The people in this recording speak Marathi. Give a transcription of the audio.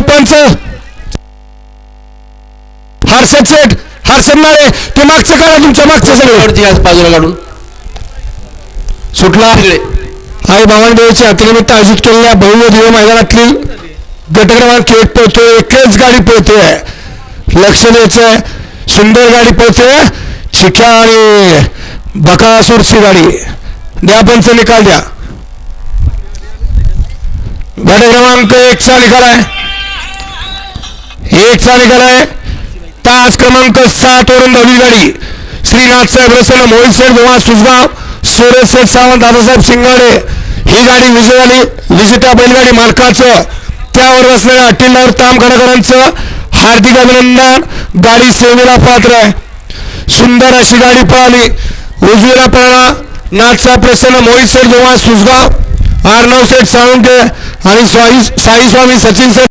पंच हर्षद शेठ हर्षद माळे ते मागचं काढा तुमच्या मागचं सगळं. घ्या बाजूला काढून. सुटला? आई भवानीदेवीच्या यात्रेनिमित्त आयोजित केलेल्या भव्य दिव्य मैदानातील गट क्रमांक एक पोहतोय एकच गाडी पोहते लक्ष द्यायचंय सुंदर गाडी पोहते चिक्या आणि बकासूरची गाडी. द्या पंच निकाल द्या. गट क्रमांक एकचा निकाल आहे. एकचा निकाल आहे तास क्रमांक सात वरून दहावी गाडी. श्रीनाथ साहेब रसन मोहित शेठ गोवा सुसगाव सूरज शेठ सावंत दादासाहेब शिंगाडे. ही गाडी विजय झाली. विजेत्या बैलगाडी मालकाचं. त्यावर बसलेल्या अटीलवर ताम गडकरांचं. हार्दिक अभिनंदन. गाडी सेवेला पात्र आहे. सुंदर अशी गाडी पळाली. उजवीला पळाला. नाथसाहेब प्रसन्न मोहित शेठ गोवा सुजगाव आर्नव शेठ साळुंके आणि स्वाई साई स्वामी सचिन शेठ